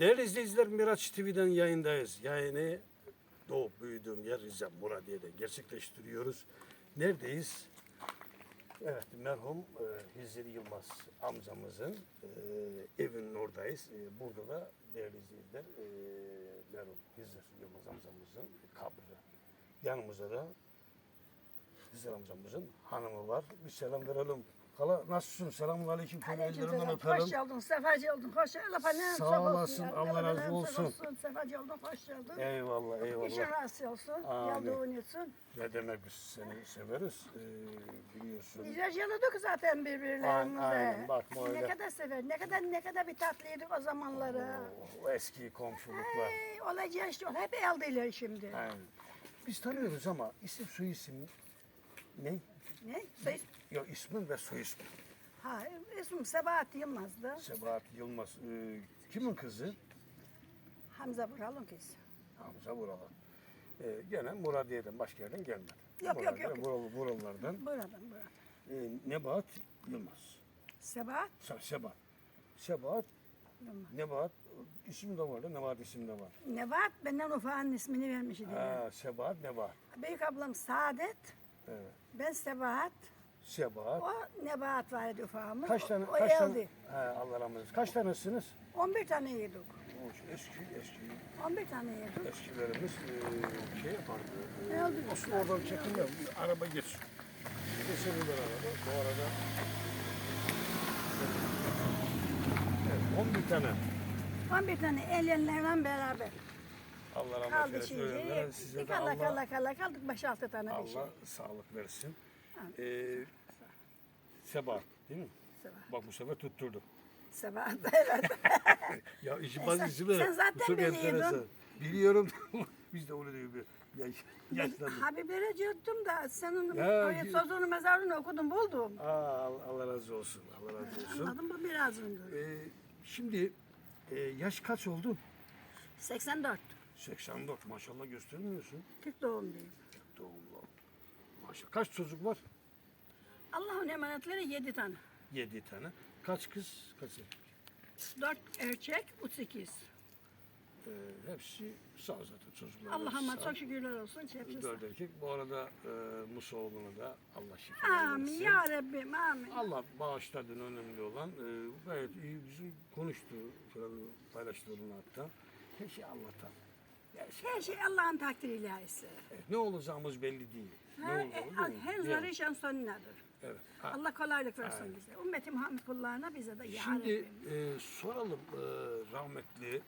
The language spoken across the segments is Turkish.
Değerli izleyiciler Miraç TV'den yayındayız. Yayını doğup büyüdüğüm yer Rize Muradiye'de gerçekleştiriyoruz. Neredeyiz? Evet merhum e, Hizri Yılmaz amcamızın e, evinin oradayız. E, burada da değerli izleyiciler e, merhum Hizri Yılmaz amcamızın kabri. Yanımızda da Hizri amcamızın hanımı var. Bir selam verelim. Hala nasılsın? Selamun aleyküm. Şöyle ellerinden. Hoş geldin, sefacı oldun. Hoş geldin. Sağ olasın, olsun. Allah razı olsun. sağ Sefacı oldun, hoş geldin. Eyvallah İşin eyvallah. rast olsun. Amin. Geldiğin için. Ne demek biz seni severiz ee, biliyorsun. Biz yaladık zaten birbirlerimize. Aynen, bakma öyle. Ne kadar sever, ne kadar ne kadar bir tatlıydık o zamanları. O eski komşuluklar. Hey, olacak işte, hep eldeler şimdi. Aynen. Biz tanıyoruz ama isim soy isim ne? Ne? Soy, Yok ismin ve soy ismin. ha, ismim Sebahat Yılmaz'dı. Sebahat Yılmaz. Ee, kimin kızı? Hamza Vural'ın kızı. Hamza Vuralı. Ee, gene Muradiye'den başka yerden gelmedi. Yok, yok, yok. Buralı, buralardan. Buradan, buradan. Ee, Nebahat Yılmaz. Sebahat Se- Sebahat. Sebahat, Yılmaz. Nebahat isim de var da Nebahat isim de var. Nebahat benden ufağın ismini vermiş idi. Ha, Sebahat, Nebahat. Büyük ablam Saadet, Evet. ben Sebahat, Sebahat. o Nebahat vardı ufağımız. Kaç tane? O, o kaç tane? eldi. He, Allah rahmet eylesin. Kaç tanesiniz? 11 tane yedik. O eski eski 11 tane yedik. eskilerimiz eee, şey yapardı. Ne eee, oldu? Olsun oradan çekinme. Bir Araba geç. Geçebilirler araba. Bu arada evet, 11 tane. 11 tane elyenlerle beraber Allah rahmet kaldı eylesin. Ölenlere şimdi. Size de Kala Allah, kala kala kaldık 5-6 tane bir şey. Allah sağlık versin. Eee Sebahat değil mi? Sebahat. Bak bu sefer tutturdu. Sebahat evet. Ya işi sen- bazı böyle. sen zaten biliyordun. Biliyorum. Biz de öyle diyor. Yaş, yaşlandık. Habibere diyordum da senin Ya, oraya sözünü mezarını okudum buldum. Aa, Allah razı olsun. Allah razı olsun. Anladım bu birazını. Ee, şimdi e, yaş kaç oldu? 84. 84 maşallah göstermiyorsun. 40 doğumluyum. Doğumlu. Maşallah. Kaç çocuk var? Allah'ın emanetleri 7 tane. 7 tane. Kaç kız? Kaç erkek? 4 erkek, 38. Ee, hepsi sağ zaten çocuklar. Allah'ıma sağ. çok şükürler olsun. Hepsi Dört erkek. Bu arada e, Musaoğlu'na da Allah şifa Amin versin. ya Rabbim amin. Allah bağışladığın önemli olan e, gayet iyi bizim konuştu falan paylaştı onunla hatta. Her şey Allah'tan. Her şey. Allah'ın takdir ilahisi. Evet, ne olacağımız belli değil. Olacağımız e, her zarı şan sonundadır. Evet. Ha, Allah kolaylık versin bize. Ümmeti Muhammed kullarına bize de ya Şimdi e, soralım e, rahmetli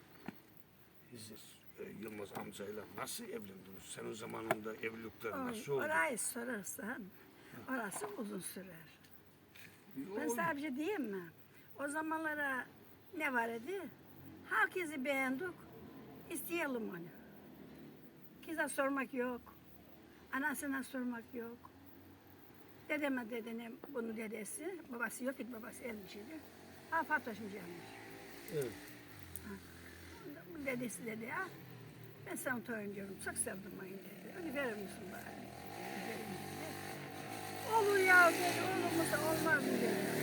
Hizir e, Yılmaz amcayla nasıl evlendiniz? Senin zamanında evlilikler nasıl oldu? Orayı sorarsan orası uzun sürer. Ben O- sana bir şey diyeyim mi? O zamanlara ne var idi? Herkesi beğendik. isteyelim onu. Kıza sormak yok. Anasına sormak yok. Dedeme dedenim bunu dedesi. Babası yok idi babası ölmüş idi. Ha Fatoş'muş gelmiş. Evet. Dedesi dedi ya. Ben sana torun diyorum. Çok sevdim onu dedi. Onu verir misin bana? Verim dedi. Olur ya dedi. Olmaz mı dedi.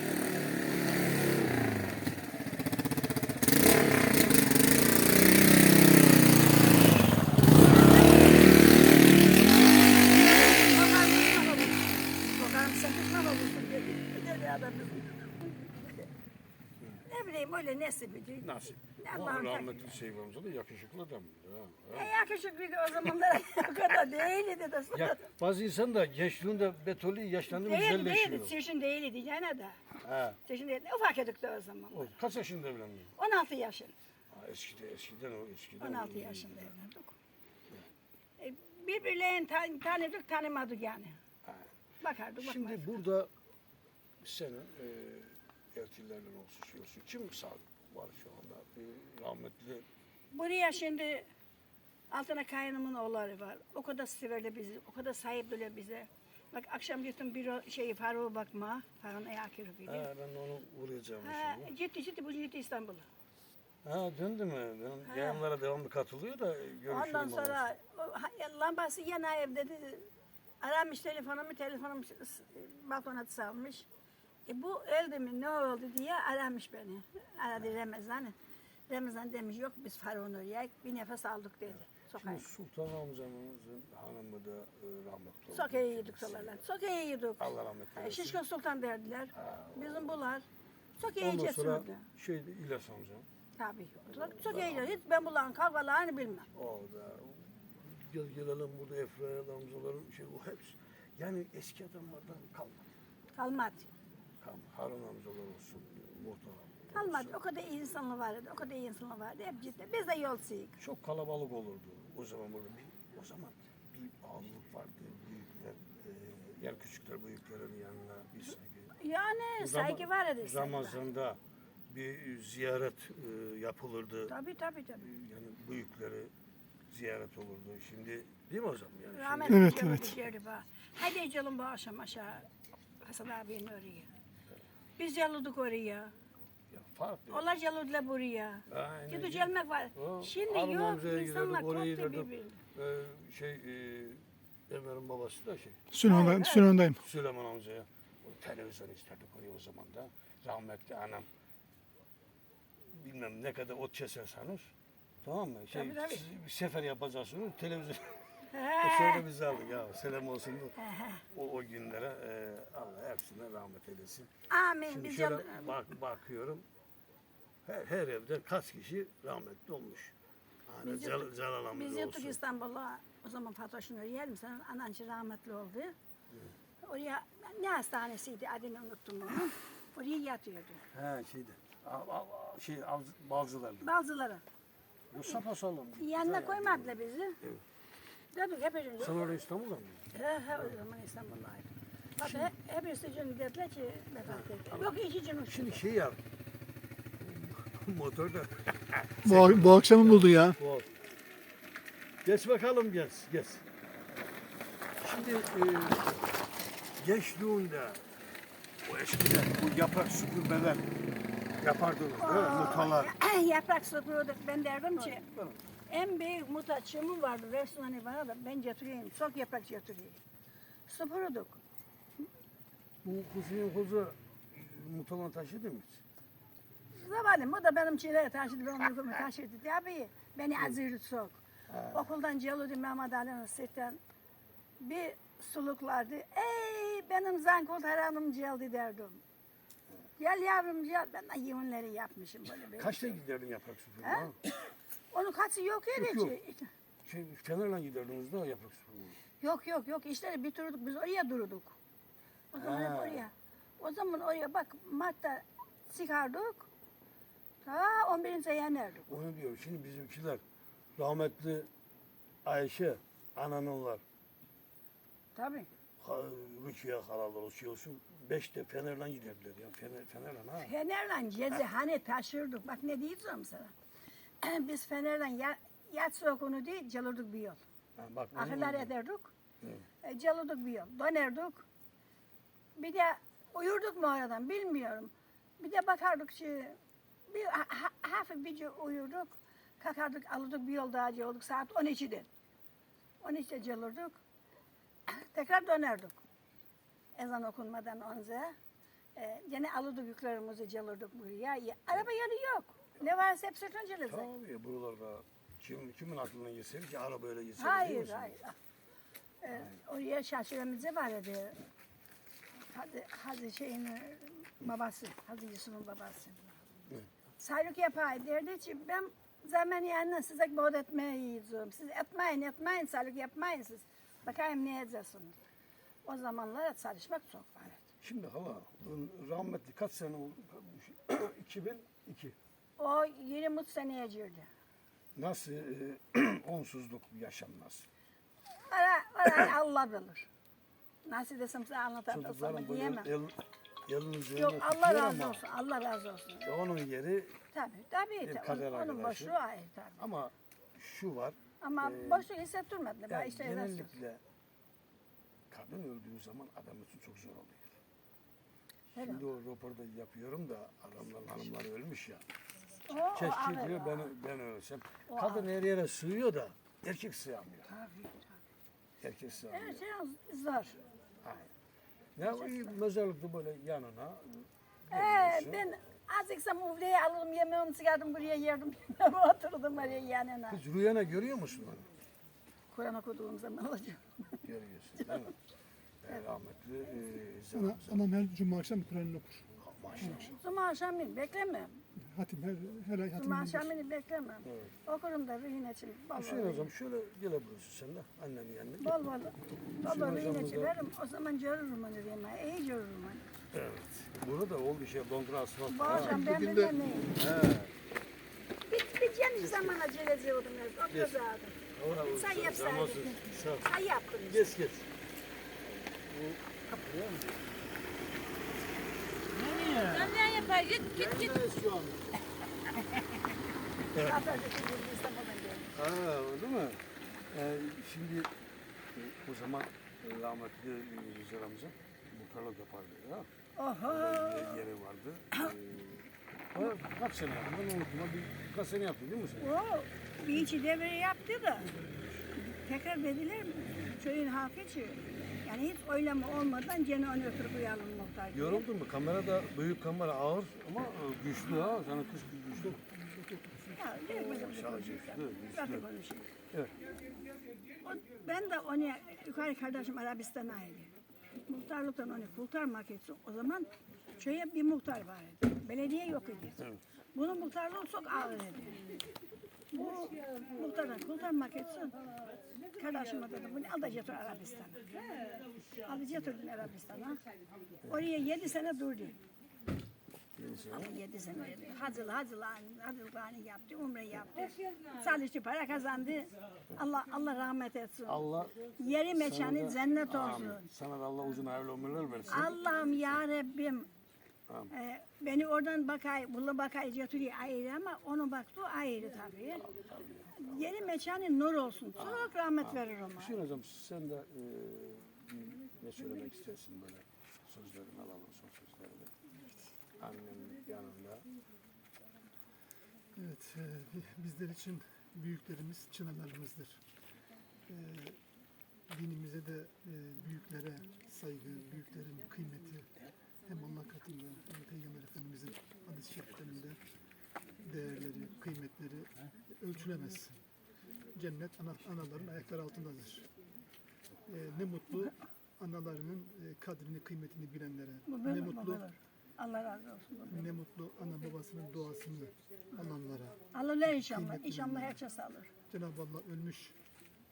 Bakarım pişman olursun. Bakarım sen pişman olursun dedi. Dedi adam. Ne bileyim öyle nesibidir. Nasıl? Ne Ama rahmetli. Seyfi amca da yakışıklı adam. Ha, ha. E yakışıklı o zamanlar o kadar değildi de. Ya, bazı insan da gençliğinde betoli yaşlandı mı Değil güzelleşiyor. değildi. Çeşin değildi gene de. Ha. Çeşin değildi. Ufak edik de o zaman. O, kaç yaşında evlendin? 16 yaşın. Ha, eskiden, eskiden o eskiden. 16 o- yaşında evlendik. E, birbirlerini tan tanıdık tanımadık yani. Bakardık Şimdi bakmadık. burada senin e, eltilerle oluşuyorsun. Kim sağ var şu anda? Rahmetli Buraya şimdi altına kaynımın oğulları var. O kadar severler bizi. O kadar sahipler bize. Bak akşam gittim bir o- şey Faruk'a bakma. Faruk'un ayak yürüyor. Ha, ben onu uğrayacağım Ha, inşallah. gitti gitti bu gitti İstanbul'a. Ha döndü mü? Benim yayınlara devamlı katılıyor da görüşürüm. Ondan onunla. sonra o, ha- lambası yana ev dedi. Aramış telefonumu, telefonum s- s- balkona salmış. E bu öldü mü ne oldu diye aramış beni. Aradı Ramazan. Ramazan demiş yok biz Faruk'un oraya bir nefes aldık dedi. Sokağa. Şimdi Sultan amcamızın hanımı da e, rahmetli oldu. Sokağa yedik solarlar. Sokağa yedik. Allah rahmet Ha, eylesin. Şişkin Sultan derdiler. Bizim bular. Sokağa Ondan yiyeceğiz sonra şimdi. şeydi İlyas amcam. Tabii. Sokağa yiyeceğiz. Hiç ben bulan kavgalarını bilmem. O da gel gelelim burada Efrail amcaların şey o hepsi. Yani eski adamlardan kalmadı. Kalmadı. Harun amcalar olsun, muhtar Kalmadı. O kadar iyi insanlar vardı. O kadar iyi insanlar vardı. Hep ciddi. Biz de yolsuyuz. Çok kalabalık olurdu o zaman burada. Bir, o zaman bir bağlılık vardı. Büyükler, e, yani küçükler büyüklerin yanına bir saygı. Yani saygı var idi. Ramazan'da bir ziyaret e, yapılırdı. Tabii tabii tabii. Yani büyükleri ziyaret olurdu. Şimdi değil mi hocam? Yani şimdi- Rahmetli Evet, evet, evet. evet. Hadi canım bu akşam aşağı Hasan abinin oraya. Biz yalıyorduk oraya. ya farklı. Onlar yalıydılar buraya. Aynen. Gidip gelmek var. O, Şimdi yok. insanlar giderdik, oraya koptu giderdik. Ee, şey, e, Ömer'in babası da şey, Sünon'dayım. Sünon'dayım. Süleyman amcaya. O televizyon isterdik oraya o zaman da. Rahmetli anam. Bilmem ne kadar ot keserseniz. Tamam mı? Şey, Tabii, tabii. siz bir sefer yapacaksınız. Televizyon. O sonra bizi aldık ya. Selam olsun. o, o günlere e, Allah hepsine rahmet eylesin. Amin. Şimdi Biz şöyle bak, bakıyorum. Her, her evde kaç kişi rahmetli olmuş. Hani Biz Cal, amca Biz olsun. yurttuk İstanbul'a. O zaman Fatoş'un oraya mi? Senin anancı rahmetli oldu. Oraya ne hastanesiydi adını unuttum onu. Oraya yatıyordu. He şeyde. Av, av, av- şey av, balcılardı. Bazıları. Bu sapa salon. Yanına koymadılar bizi. Dedik hepimiz. Sen orada İstanbul'da mı? He he o zaman İstanbul'daydı. Hatta hepsi gün dediler ki vefat etti. Yok iki gün uçtu. Şimdi şey yap. Motor da. Bu, bu akşamı buldu ya. Geç bakalım geç. Geç. Şimdi e, gençliğinde o eskiden bu yaprak süpürmeler yapardınız değil mi? Mutalar. Yaprak sıkıyorduk. Ben derdim ki en büyük mutaçımı vardı. Restoranı bana da ben götüreyim. Çok yaprak götüreyim. Süpürdük. Bu kuzunun kuzu mutalan taşıdı mı hiç? Zavalım o da benim çileğe taşıdı. Ben onu yukarı taşıdı. Abi beni azırdı çok. Okuldan gelirdi Mehmet Ali'nin sırttan. Bir suluklardı. Ey benim zankul haranım geldi derdim. Gel yavrum gel. Ben de yeminleri yapmışım böyle. böyle. Kaçta giderdin yaprak süpürme? Onun kaçı yok öyle Yok, ki. Şey, Fener'le giderdiniz de yaprak süpürme. Yok yok yok işleri bitirdik biz oraya durduk. O zaman hep Ha. oraya. O zaman oraya bak Mart'ta çıkardık. Ta 11. sene inerdik. Onu diyor. Şimdi bizimkiler rahmetli Ayşe, ananınlar, Tabii. Rukiye halalar şey olsun. Beşte Fener'le giderdiler ya. Fener, Fener'le ha. Fenerle gezi hani taşırdık. Bak ne diyeceğim sana. biz Fener'le ya, yatsı okunu değil, çalırdık bir yol. ha bak, onu- Ahırlar ederdik. E, çalırdık bir yol. Dönerdik. Bir de uyurduk mu aradan bilmiyorum. Bir de bakardık ki bir ha, ha- hafif bir uyurduk. Kalkardık alırdık bir yol daha olduk saat 12'de. 12'de çalırdık. Tekrar dönerdik. Ezan okunmadan önce. E, gene alırdık yüklerimizi çalırdık buraya. Ya, araba yolu yok. Ne varsa hep sırtınca Tabii buralarda kim, kimin aklına geçer ki arabayla geçer Hayır, değil hayır. Ee, oraya şaşırmamızı var idi. Hadi, hadi şeyin e, babası, Hadi Yusuf'un babası. Evet. Sayrık yapay derdi ki ben zaman yanına size bod etmeye yiyeceğim. Siz etmeyin, etmeyin, sayrık yapmayın siz. Bakayım ne edeceksiniz. O zamanlar çalışmak çok var. Şimdi hala rahmetli kaç sene oldu? 2002. O 23 seneye girdi. Nasıl e, onsuzluk yaşanmaz? Ara, ara Allah bilir. Nasıl desem size anlatamam Çocukların diyemem. el, elin üzerine Yok Allah tutuyor razı ama olsun, Allah razı olsun. Onun yeri Tabii tabii. Tabii. kader Onun, onun arkadaşı. boşluğu ayrı tabii. ama şu var. Ama Ee, boşluk hissettirmediler. Yani Ben işte genellikle. genellikle kadın öldüğü zaman adam için çok zor oluyor. Şimdi o röportaj yapıyorum da adamlar hanımlar ölmüş ya. O, Keşke diyor ben, ben ölsem. O Kadın her yere sığıyor da erkek sığamıyor. Tabii, Erkek sığamıyor. tabii. Evet, şey zor. Aynen. Ya mezarlıkta böyle yanına Ee, ben Azıcık muvleyi alırım yemeğimi çıkardım buraya yerdim. Oturdum oraya yanına. Hiç rüyana görüyor musun onu? Kur'an okuduğum zaman alacağım. Görüyorsun değil mi? Ee, rahmetli e, Ana, Zeynep anam her cuma akşam Kur'an okur. Maşallah. Cuma akşamını beklemem. Hatim her, her ay hatim Cuma akşamını beklemem. Okurum da rüyün için. Bol Hüseyin bol. zaman şöyle gelebilirsin sen de annenin yanına. Bol bol. Bol bol da- veririm. O zaman görürüm onu rüyüme. İyi görürüm onu. Evet. Burada oldu şey Londra asfalt. Bu akşam ben bilmem neyim. He. Bit, biteceğim zaman aceleci oldum. O kazadım. Sen yapsaydın. Ay yaptım. Geç geç. Bu kapıya mı? Yapar? Git git git. Neredeyiz şu an? Geldi. Ha, öyle mi? Ee, şimdi e, o zaman e, rahmetli e, Yücel amca muhtarlık yapardı. Ha? Oho. Yer- Yeri vardı. Ee, o kaç sene yaptı? Ben unuttum. Bir, kaç sene yaptı değil mi sen? O bir içi devre yaptı da tekrar dediler mi? Köyün halkı için. Yani hiç oylama olmadan gene onu ötürü koyalım muhtar. Yoruldun mu? Kamera da büyük kamera ağır ama e, güçlü ha. Sana kız güçlü. Ya, direkt güçlü. Zaten konuşayım. Evet. O, ben de onu yukarı kardeşim Arabistan'a ayrı. Muhtarlıktan onu kurtarmak için o zaman köye bir muhtar var idi. Belediye yok idi. Evet. Bunun muhtarlığı çok ağır idi. Muhtardan kurtarmak için kardeşime dedim bunu al da götür Arabistan'a. Al götürdüm Arabistan'a. Oraya yedi sene durdu. Ama yedi sene hacıl hacıl hacılığını yaptı, umre yaptı. Çalıştı, para kazandı. Allah Allah rahmet etsin. Allah Yeri mekanı cennet olsun. Sana da Allah uzun hayırlı ömürler versin. Allah'ım ya Rabbim. Amin. e, beni oradan bakay, bunu bakay götürüyor ayrı ama onun baktığı ayrı tabii. Yeri mekanı nur olsun. Çok rahmet verir ona. Hüseyin hocam sen de e, ne söylemek istersin böyle sözlerini alalım son sözlerini. Annenin yanında. Evet, e, bi- bizler için büyüklerimiz çınalarımızdır. E, dinimize de e, büyüklere saygı, büyüklerin kıymeti hem Allah katında hem Peygamber Efendimizin hadis-i şeriflerinde değerleri, kıymetleri ölçülemez. Cennet ana, anaların ayakları altındadır. E, ne mutlu analarının e, kadrini, kıymetini bilenlere. Ne mutlu. Allah razı olsun. ne mutlu ana babasının duasını alanlara. Alırlar inşallah. İnşallah herkes alır. Cenab-ı Allah ölmüş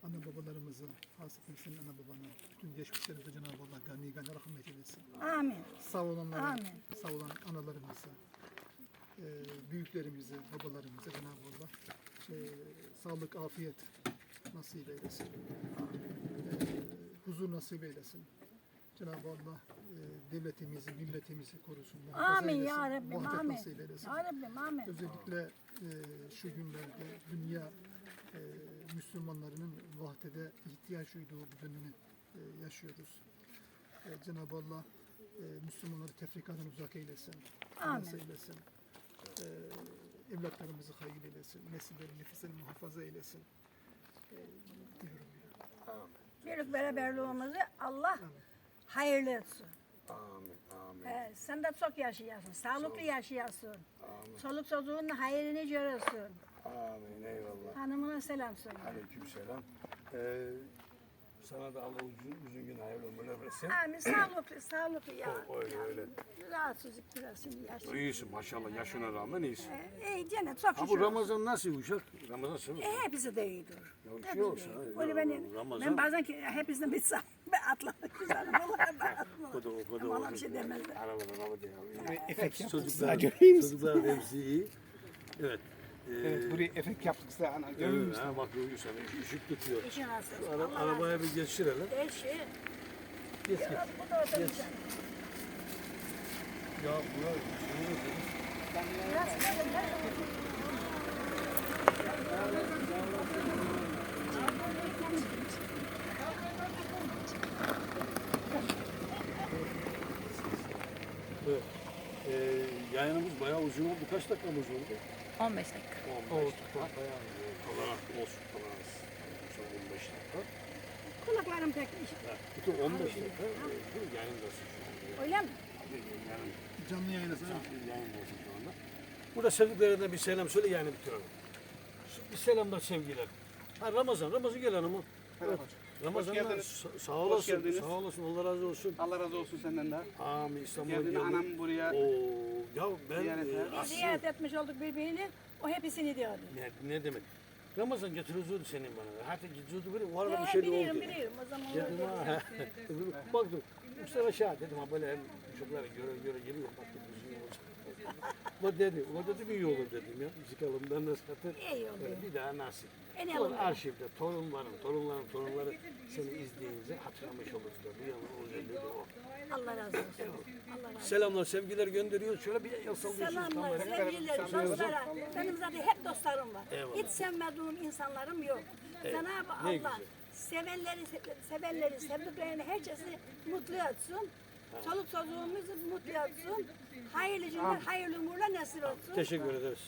ana babalarımıza, hasıkın senin ana babana, bütün geçmişlerimize Cenab-ı Allah gani gani rahmet eylesin. Amin. Sağ olanlara, Amin. sağ olan analarımıza, e, büyüklerimize, babalarımıza Cenab-ı Allah e, sağlık, afiyet nasip eylesin. E, huzur nasip eylesin. Cenab-ı Allah e, devletimizi, milletimizi korusun. muhafaza Amin eylesin, ya Rabbim. Amin. nasip eylesin. Ya Rabbim amin. Özellikle e, şu günlerde dünya Müslümanlarının vahdede ihtiyaç duyduğu bir dönemi e, yaşıyoruz. E, Cenab-ı Allah e, Müslümanları tefrikadan uzak eylesin, Amin. eylesin. E, evlatlarımızı hayır eylesin, nesilleri nefislerini muhafaza eylesin. E, diyorum. Birlik beraberliğimizi Allah hayırlı etsin. Amin. Amin. He, sen de çok yaşayasın, sağlıklı yaşayasın. Çoluk çocuğun hayrını görürsün. Amin. Eyvallah. Hanımına selam söyle. Aleykümselam. Ee, sana da Allah uzun, uzun gün hayırlı ömürler versin. Amin, sağlıklı, sağlıklı ya. O- öyle, öyle. Rahatsızlık biraz şimdi yaş. İyisin maşallah yaşına rağmen iyisin. E, gene çok Ha bu şükür. Ramazan nasıl uşak? Ramazan sever. E, hepsi de iyidir. Ya bir şey Hepsi de olsa, iyi. ha, Öyle ya, beni, Ramazan- ben bazen ki hepsinden bir say, ben atlamak güzel. Vallahi ben atlamak. O kadar. Bana bir şey demezler. Arabadan araba değil. Efekt yaptık misin? çocuklar hepsi iyi. Evet. Ee, Evet buraya efekt yaptık size ana görüyor musun? ha, bak görüyor sana ışık tutuyor. İşin asıl. Ara, arabaya bir geçirelim. Eşi. Geç geç. Ya, bu da oturacak. Ya bura Biraz böyle, böyle. Evet. Ee, yayınımız bayağı uzun oldu. Kaç dakikamız oldu? 15 dakika. 15 dakika. Bayağı tolerans olsun tolerans. Son 15 dakika. Kulaklarım pek iş. Bütün 15 dakika. Bu yayındasın şu an. Öyle mi? Yani Canlı yayındasın. Yayındayız şu anda. Burada sevdiklerine bir selam söyle yani bitirelim. Bir selamlar sevgiler. Ha, Ramazan, Ramazan gel hanımım. Merhaba. Ramazan Hoş geldiniz. sa- sağ olasın, geldiniz. sağ olasın, Allah razı olsun. Allah razı olsun senden de. Amin, İstanbul'a Geldin geldim. anam buraya. Oo, ya ben Ziyarete. e, Biz aslında ziyaret etmiş olduk birbirini. O hepsini diyordu. ne, ne demek? Ramazan getiriyordu senin bana. Hatta gidiyordu böyle, o arada bir şey de biliyorum oldu. biliyorum. O zaman Geldim ha. Baktım. Mustafa aşağı dedim ha böyle hem çocukları göre göre geliyor. Baktım olacak. O dedi, o dedim iyi olur dedim ya. Çıkalım da zaten. İyi. Böyle bir daha nasip. En iyi arşivde torunların, torunların, torunları seni izleyince hatırlamış olurlar. Bu yanın özelliği de o. Allah razı olsun. Allah razı olsun. Selamlar, sevgiler gönderiyoruz. Şöyle bir el sallıyorsunuz Selamlar, sevgiler, dostlara. Benim zaten hep dostlarım var. Eyvallah. Hiç sevmediğim insanlarım yok. Cenab-ı Allah güzel. sevenleri, sevenleri, sevdiklerini herkesi mutlu etsin. Çoluk çocuğumuzu mutlu etsin. Hayırlı günler, hayırlı umurlar nasip olsun. Teşekkür ederiz.